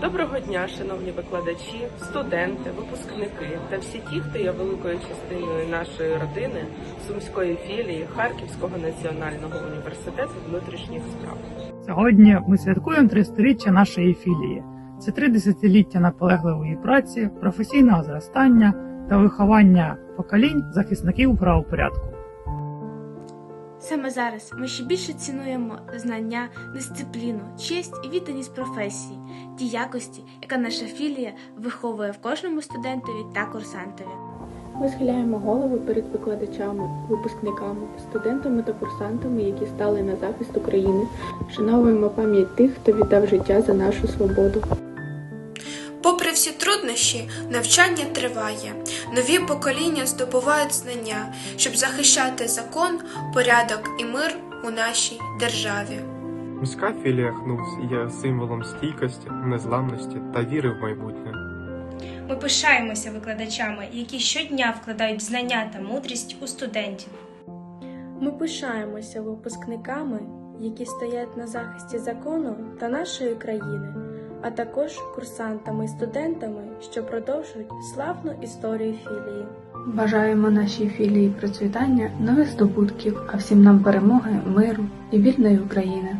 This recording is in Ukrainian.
Доброго дня, шановні викладачі, студенти, випускники та всі ті, хто є великою частиною нашої родини Сумської філії Харківського національного університету внутрішніх справ. Сьогодні ми святкуємо 300-річчя нашої філії. Це три десятиліття наполегливої праці, професійного зростання та виховання поколінь захисників правопорядку. Саме зараз ми ще більше цінуємо знання, дисципліну, честь і відданість професії, ті якості, яка наша філія виховує в кожному студентові та курсантові. Ми схиляємо голови перед викладачами, випускниками, студентами та курсантами, які стали на захист України. Шановуємо пам'ять тих, хто віддав життя за нашу свободу. Труднощі, навчання триває. Нові покоління здобувають знання, щоб захищати закон, порядок і мир у нашій державі. Міська філія ХНУС є символом стійкості, незламності та віри в майбутнє. Ми пишаємося викладачами, які щодня вкладають знання та мудрість у студентів. Ми пишаємося випускниками, які стоять на захисті закону та нашої країни, а також курсантами і студентами, що продовжують славну історію філії. Бажаємо нашій філії процвітання, нових здобутків, а всім нам перемоги, миру і вільної України.